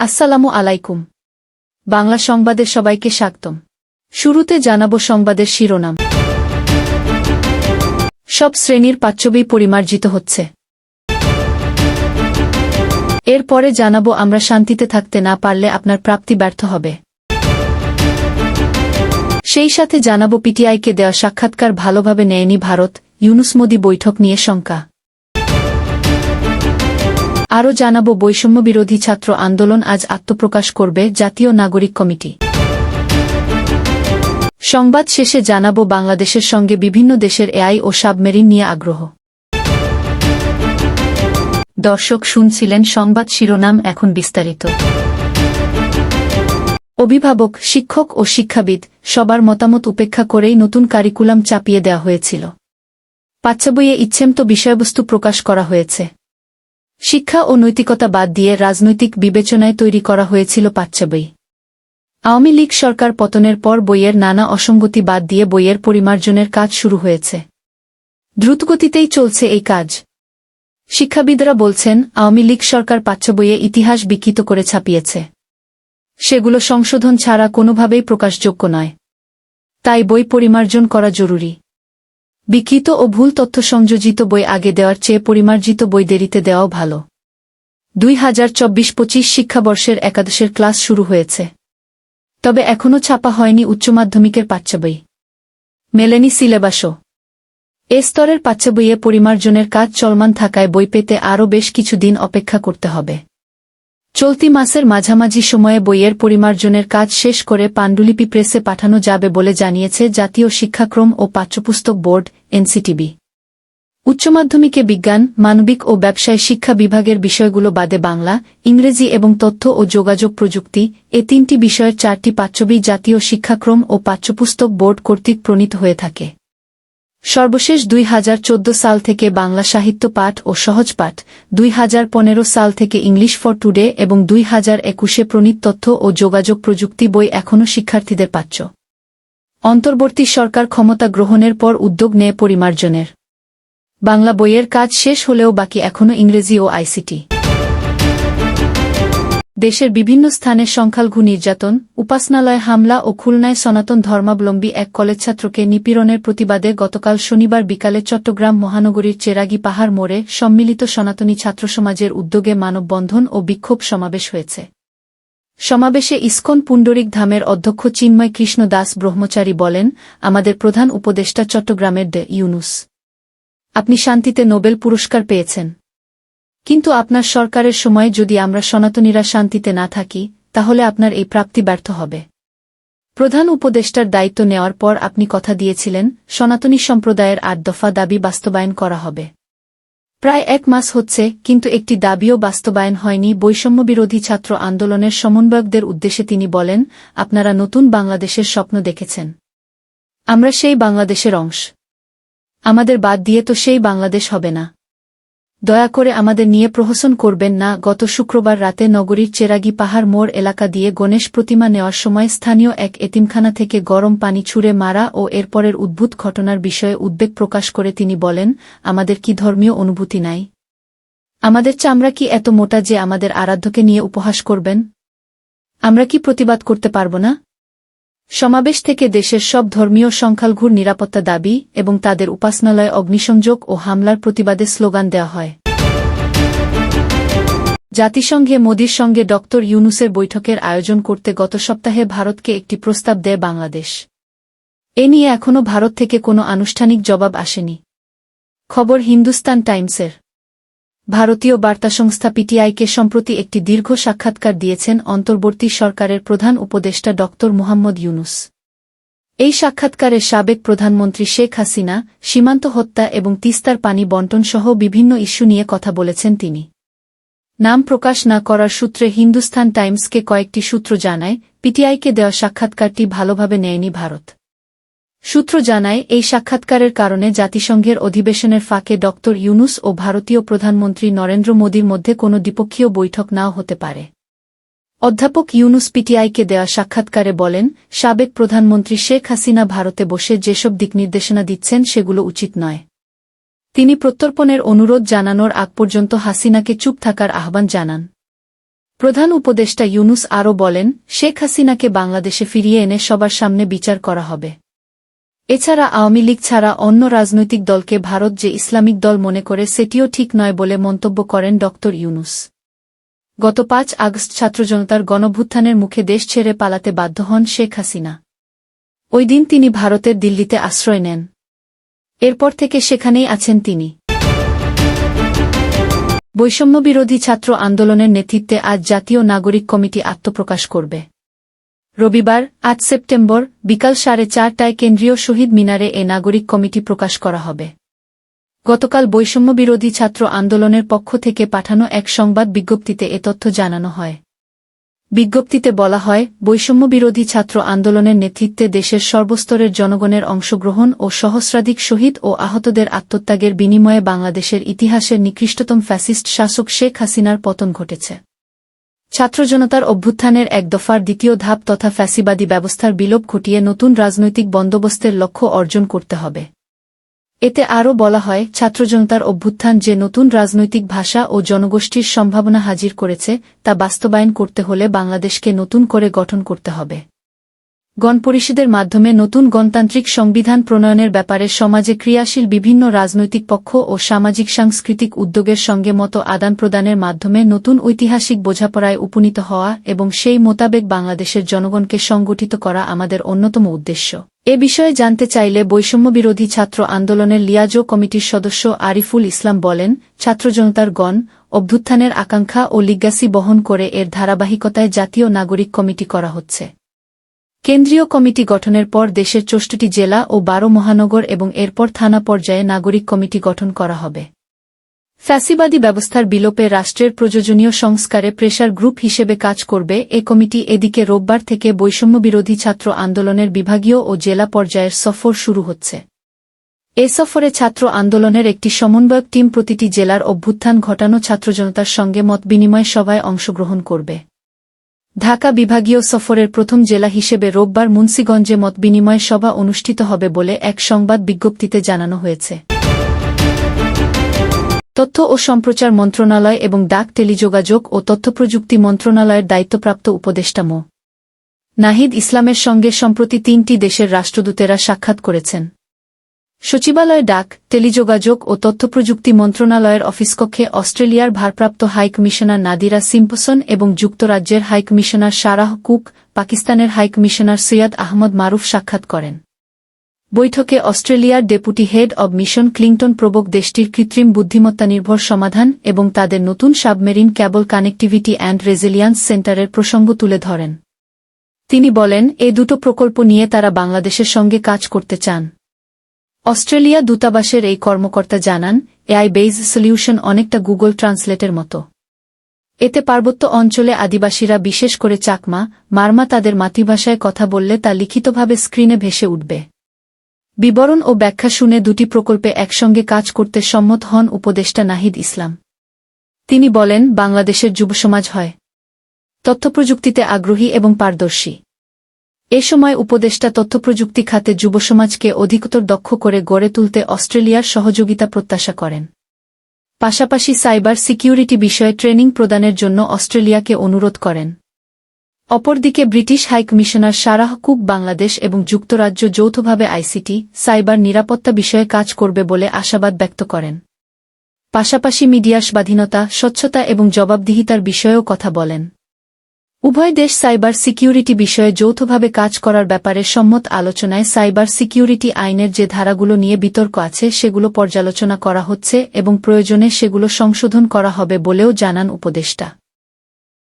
আসসালামু আলাইকুম। বাংলা সংবাদের সবাইকে স্বাগতম। শুরুতে জানাব সংবাদের শিরোনাম। সব শ্রেণির পাচ্যবই পরিমার্জিত হচ্ছে। এরপরে জানাব আমরা শান্তিতে থাকতে না পারলে আপনার প্রাপ্তি ব্যর্থ হবে। সেই সাথে জানাব পিটিআইকে দেওয়া সাক্ষাৎকার ভালোভাবে নেয়নি ভারত, ইউনুস মোদি বৈঠক নিয়ে শঙ্কা। আরও জানাব বৈষম্য বিরোধী ছাত্র আন্দোলন আজ আত্মপ্রকাশ করবে জাতীয় নাগরিক কমিটি। সংবাদ শেষে জানাব বাংলাদেশের সঙ্গে বিভিন্ন দেশের এআই ও সাবমেরিন নিয়ে আগ্রহ। দর্শক শুনছিলেন সংবাদ শিরোনাম এখন বিস্তারিত। অভিভাবক, শিক্ষক ও শিক্ষাবিদ, সবার মতামত উপেক্ষা করেই নতুন কারিকুলাম চাপিয়ে দেওয়া হয়েছিল। পাচ্চাবইয়ে ইচ্ছেমতো বিষয়বস্তু প্রকাশ করা হয়েছে। শিক্ষা ও নৈতিকতা বাদ দিয়ে রাজনৈতিক বিবেচনায় তৈরি করা হয়েছিল পাচ্চাবই আওয়ামী লীগ সরকার পতনের পর বইয়ের নানা অসঙ্গতি বাদ দিয়ে বইয়ের পরিমার্জনের কাজ শুরু হয়েছে। দ্রুতগতিতেই চলছে এই কাজ। শিক্ষাবিদরা বলছেন, আওয়ামী লীগ সরকার পাচ্চাবইয়ে ইতিহাস বিকৃত করে ছাপিয়েছে। সেগুলো সংশোধন ছাড়া কোনোভাবেই প্রকাশযোগ্য নয়। তাই বই পরিমার্জন করা জরুরি। বিকৃত ও ভুল তথ্য সংযোজিত বই আগে দেওয়ার চেয়ে পরিমার্জিত বই দেরিতে দেওয়াও ভালো। দুই হাজার চব্বিশ পঁচিশ শিক্ষাবর্ষের একাদশের ক্লাস শুরু হয়েছে। তবে এখনও ছাপা হয়নি উচ্চ মাধ্যমিকের পাচ্চা বই। মেলেনি সিলেবাসও। এ স্তরের পাচ্চা বইয়ে পরিমার্জনের কাজ চলমান থাকায় বই পেতে আরও বেশ কিছুদিন অপেক্ষা করতে হবে। চলতি মাসের মাঝামাঝি সময়ে বইয়ের পরিমার্জনের কাজ শেষ করে পাণ্ডুলিপি প্রেসে পাঠানো যাবে বলে জানিয়েছে জাতীয় শিক্ষাক্রম ও পাঠ্যপুস্তক বোর্ড এনসিটিবি। উচ্চ মাধ্যমিকে বিজ্ঞান, মানবিক ও ব্যবসায় শিক্ষা বিভাগের বিষয়গুলো বাদে বাংলা, ইংরেজি এবং তথ্য ও যোগাযোগ প্রযুক্তি এ তিনটি বিষয়ের চারটি পাঠ্যবই জাতীয় শিক্ষাক্রম ও পাঠ্যপুস্তক বোর্ড কর্তৃক প্রণীত হয়ে থাকে। সর্বশেষ দুই হাজার চোদ্দ সাল থেকে বাংলা সাহিত্য পাঠ ও সহজ পাঠ, দুই হাজার পনেরো সাল থেকে ইংলিশ ফর টুডে এবং দুই হাজার একুশে প্রণীত তথ্য ও যোগাযোগ প্রযুক্তি বই এখনও শিক্ষার্থীদের পাচ্য অন্তর্বর্তী সরকার ক্ষমতা গ্রহণের পর উদ্যোগ নেয় পরিমার্জনের। বাংলা বইয়ের কাজ শেষ হলেও বাকি এখনও ইংরেজি ও আইসিটি। দেশের বিভিন্ন স্থানে সংখ্যালঘু নির্যাতন, উপাসনালয় হামলা ও খুলনায় সনাতন ধর্মাবলম্বী এক কলেজ ছাত্রকে নিপীড়নের প্রতিবাদে গতকাল শনিবার বিকালে চট্টগ্রাম মহানগরীর চেরাগি পাহাড় মোড়ে সম্মিলিত সনাতনী ছাত্র সমাজের উদ্যোগে মানববন্ধন ও বিক্ষোভ সমাবেশ হয়েছে। সমাবেশে ইস্কন পুণ্ডরিক ধামের অধ্যক্ষ চিন্ময় কৃষ্ণ দাস ব্রহ্মচারী বলেন, আমাদের প্রধান উপদেষ্টা চট্টগ্রামের ডে ইউনুস। আপনি শান্তিতে নোবেল পুরস্কার পেয়েছেন। কিন্তু আপনার সরকারের সময়ে যদি আমরা সনাতনীরা শান্তিতে না থাকি, তাহলে আপনার এই প্রাপ্তি ব্যর্থ হবে। প্রধান উপদেষ্টার দায়িত্ব নেওয়ার পর আপনি কথা দিয়েছিলেন, সনাতনী সম্প্রদায়ের আট দফা দাবি বাস্তবায়ন করা হবে। প্রায় এক মাস হচ্ছে, কিন্তু একটি দাবিও বাস্তবায়ন হয়নি, বৈষম্যবিরোধী ছাত্র আন্দোলনের সমন্বয়কদের উদ্দেশ্যে তিনি বলেন, আপনারা নতুন বাংলাদেশের স্বপ্ন দেখেছেন। আমরা সেই বাংলাদেশের অংশ। আমাদের বাদ দিয়ে তো সেই বাংলাদেশ হবে না। দয়া করে আমাদের নিয়ে প্রহসন করবেন না। গত শুক্রবার রাতে নগরীর চেরাগি পাহাড় মোড় এলাকা দিয়ে গণেশ প্রতিমা নেওয়ার সময় স্থানীয় এক এতিমখানা থেকে গরম পানি ছুঁড়ে মারা ও এরপরের উদ্ভূত ঘটনার বিষয়ে উদ্বেগ প্রকাশ করে তিনি বলেন, আমাদের কি ধর্মীয় অনুভূতি নাই? আমাদের চামড়া কি এত মোটা যে আমাদের আরাধ্যকে নিয়ে উপহাস করবেন? আমরা কি প্রতিবাদ করতে পারব না? সমাবেশ থেকে দেশের সব ধর্মীয় সংখ্যালঘুর নিরাপত্তা দাবি এবং তাদের উপাসনালয়ে অগ্নিসংযোগ ও হামলার প্রতিবাদে স্লোগান দেওয়া হয়। জাতিসংঘে মোদীর সঙ্গে ড. ইউনুসের বৈঠকের আয়োজন করতে গত সপ্তাহে ভারতকে একটি প্রস্তাব দেয় বাংলাদেশ। এ নিয়ে এখনও ভারত থেকে কোনো আনুষ্ঠানিক জবাব আসেনি। খবর হিন্দুস্তান টাইমসের। ভারতীয় বার্তা সংস্থা পিটিআইকে সম্প্রতি একটি দীর্ঘ সাক্ষাৎকার দিয়েছেন অন্তর্বর্তী সরকারের প্রধান উপদেষ্টা ড মুহাম্মদ ইউনুস। এই সাক্ষাৎকারে সাবেক প্রধানমন্ত্রী শেখ হাসিনা, সীমান্ত হত্যা এবং তিস্তার পানি বন্টন সহ বিভিন্ন ইস্যু নিয়ে কথা বলেছেন তিনি। নাম প্রকাশ না করার সূত্রে হিন্দুস্তান টাইমসকে কয়েকটি সূত্র জানায়, পিটিআইকে দেওয়া সাক্ষাৎকারটি ভালোভাবে নেয়নি ভারত। সূত্র জানায়, এই সাক্ষাৎকারের কারণে জাতিসংঘের অধিবেশনের ফাঁকে ড. ইউনুস ও ভারতীয় প্রধানমন্ত্রী নরেন্দ্র মোদীর মধ্যে কোনো দ্বিপক্ষীয় বৈঠক নাও হতে পারে। অধ্যাপক ইউনুস পিটিআইকে দেওয়া সাক্ষাৎকারে বলেন, সাবেক প্রধানমন্ত্রী শেখ হাসিনা ভারতে বসে যেসব দিকনির্দেশনা দিচ্ছেন সেগুলো উচিত নয়। তিনি প্রত্যর্পণের অনুরোধ জানানোর আগ পর্যন্ত হাসিনাকে চুপ থাকার আহ্বান জানান। প্রধান উপদেষ্টা ইউনুস আরও বলেন, শেখ হাসিনাকে বাংলাদেশে ফিরিয়ে এনে সবার সামনে বিচার করা হবে। এছাড়া আওয়ামী লীগ ছাড়া অন্য রাজনৈতিক দলকে ভারত যে ইসলামিক দল মনে করে সেটিও ঠিক নয় বলে মন্তব্য করেন ড. ইউনুস। গত পাঁচ আগস্ট ছাত্রজনতার গণভুত্থানের মুখে দেশ ছেড়ে পালাতে বাধ্য হন শেখ হাসিনা। ওই দিন তিনি ভারতের দিল্লিতে আশ্রয় নেন। এরপর থেকে সেখানেই আছেন তিনি। বৈষম্যবিরোধী ছাত্র আন্দোলনের নেতৃত্বে আজ জাতীয় নাগরিক কমিটি আত্মপ্রকাশ করবে। রবিবার আট সেপ্টেম্বর, বিকাল সাড়ে চারটায় কেন্দ্রীয় শহীদ মিনারে এ নাগরিক কমিটি প্রকাশ করা হবে। গতকাল বৈষম্যবিরোধী ছাত্র আন্দোলনের পক্ষ থেকে পাঠানো এক সংবাদ বিজ্ঞপ্তিতে এ তথ্য জানানো হয়। বিজ্ঞপ্তিতে বলা হয়, বৈষম্য বিরোধী ছাত্র আন্দোলনের নেতৃত্বে দেশের সর্বস্তরের জনগণের অংশগ্রহণ ও সহস্রাধিক শহীদ ও আহতদের আত্মত্যাগের বিনিময়ে বাংলাদেশের ইতিহাসের নিকৃষ্টতম ফ্যাসিস্ট শাসক শেখ হাসিনার পতন ঘটেছে। ছাত্র জনতার অভ্যুত্থানের এক দফার দ্বিতীয় ধাপ তথা ফ্যাসিবাদী ব্যবস্থার বিলোপ ঘটিয়ে নতুন রাজনৈতিক বন্দোবস্তের লক্ষ্য অর্জন করতে হবে। এতে আরও বলা হয়, ছাত্রজনতার অভ্যুত্থান যে নতুন রাজনৈতিক ভাষা ও জনগোষ্ঠীর সম্ভাবনা হাজির করেছে, তা বাস্তবায়ন করতে হলে বাংলাদেশকে নতুন করে গঠন করতে হবে। গণপরিষদের মাধ্যমে নতুন গণতান্ত্রিক সংবিধান প্রণয়নের ব্যাপারে সমাজে ক্রিয়াশীল বিভিন্ন রাজনৈতিক পক্ষ ও সামাজিক সাংস্কৃতিক উদ্যোগের সঙ্গে মতো আদান প্রদানের মাধ্যমে নতুন ঐতিহাসিক বোঝাপড়ায় উপনীত হওয়া এবং সেই মোতাবেক বাংলাদেশের জনগণকে সংগঠিত করা আমাদের অন্যতম উদ্দেশ্য। এ বিষয়ে জানতে চাইলে বৈষম্যবিরোধী ছাত্র আন্দোলনের লিয়াজো কমিটির সদস্য আরিফুল ইসলাম বলেন ছাত্রজনতার গণ, অভ্যুত্থানের আকাঙ্ক্ষা ও লিগ্যাসি বহন করে এর ধারাবাহিকতায় জাতীয় নাগরিক কমিটি করা হচ্ছে। কেন্দ্রীয় কমিটি গঠনের পর দেশের চৌষ্টটি জেলা ও বারো মহানগর এবং এরপর থানা পর্যায়ে নাগরিক কমিটি গঠন করা হবে। ফ্যাসিবাদী ব্যবস্থার বিলোপে রাষ্ট্রের প্রয়োজনীয় সংস্কারে প্রেশার গ্রুপ হিসেবে কাজ করবে এ কমিটি এদিকে রোববার থেকে বৈষম্যবিরোধী ছাত্র আন্দোলনের বিভাগীয় ও জেলা পর্যায়ের সফর শুরু হচ্ছে। এ সফরে ছাত্র আন্দোলনের একটি সমন্বয়ক টিম প্রতিটি জেলার অভ্যুত্থান ঘটানো ছাত্রজনতার সঙ্গে মতবিনিময় সভায় অংশগ্রহণ করবে। ঢাকা বিভাগীয় সফরের প্রথম জেলা হিসেবে রোববার মুন্সীগঞ্জে মতবিনিময় সভা অনুষ্ঠিত হবে বলে এক সংবাদ বিজ্ঞপ্তিতে জানানো হয়েছে। তথ্য ও সম্প্রচার মন্ত্রণালয় এবং ডাক টেলিযোগাযোগ ও তথ্যপ্রযুক্তি মন্ত্রণালয়ের দায়িত্বপ্রাপ্ত উপদেষ্টা মো. নাহিদ ইসলামের সঙ্গে সম্প্রতি তিনটি দেশের রাষ্ট্রদূতেরা সাক্ষাৎ করেছেন। সচিবালয় ডাক, টেলিযোগাযোগ ও তথ্যপ্রযুক্তি মন্ত্রণালয়ের অফিসকক্ষে অস্ট্রেলিয়ার ভারপ্রাপ্ত হাইকমিশনার নাদিরা সিম্পসন এবং যুক্তরাজ্যের হাইকমিশনার সারাহ কুক, পাকিস্তানের হাইকমিশনার সৈয়দ আহমদ মারুফ সাক্ষাৎ করেন। বৈঠকে অস্ট্রেলিয়ার deputy head of mission Clinton প্রবক দেশটির কৃত্রিম বুদ্ধিমত্তা নির্ভর সমাধান এবং তাদের নতুন submarine cable connectivity and resilience সেন্টারের প্রসঙ্গ তুলে ধরেন। তিনি বলেন, এ দুটো প্রকল্প নিয়ে তারা বাংলাদেশের সঙ্গে কাজ করতে চান। অস্ট্রেলিয়া দূতাবাসের এই কর্মকর্তা জানান এআই বেইজ সলিউশন অনেকটা গুগল ট্রান্সলেটের মতো। এতে পার্বত্য অঞ্চলে আদিবাসীরা বিশেষ করে চাকমা, মারমা তাদের মাতৃভাষায় কথা বললে তা লিখিতভাবে স্ক্রিনে ভেসে উঠবে। বিবরণ ও ব্যাখ্যা শুনে দুটি প্রকল্পে একসঙ্গে কাজ করতে সম্মত হন উপদেষ্টা নাহিদ ইসলাম। তিনি বলেন, বাংলাদেশের যুবসমাজ হয়। তথ্যপ্রযুক্তিতে আগ্রহী এবং পারদর্শী। এ সময় উপদেষ্টা তথ্যপ্রযুক্তি খাতে যুবসমাজকে অধিকতর দক্ষ করে গড়ে তুলতে অস্ট্রেলিয়ার সহযোগিতা প্রত্যাশা করেন। পাশাপাশি সাইবার সিকিউরিটি বিষয়ে ট্রেনিং প্রদানের জন্য অস্ট্রেলিয়াকে অনুরোধ করেন। অপরদিকে British high commissioner Sarah Cook Bangladesh এবং যুক্তরাজ্য যৌথভাবে আইসিটি, সাইবার নিরাপত্তা বিষয়ে কাজ করবে বলে আশাবাদ ব্যক্ত করেন। পাশাপাশি মিডিয়া স্বাধীনতা, স্বচ্ছতা এবং জবাবদিহিতার বিষয়েও কথা বলেন। উভয় দেশ সাইবার সিকিউরিটি বিষয়ে যৌথভাবে কাজ করার ব্যাপারে সম্মত আলোচনায় সাইবার সিকিউরিটি আইনের যে ধারাগুলো নিয়ে বিতর্ক আছে, সেগুলো পর্যালোচনা করা হচ্ছে এবং প্রয়োজনে সেগুলো সংশোধন করা হবে বলেও জানান উপদেষ্টা।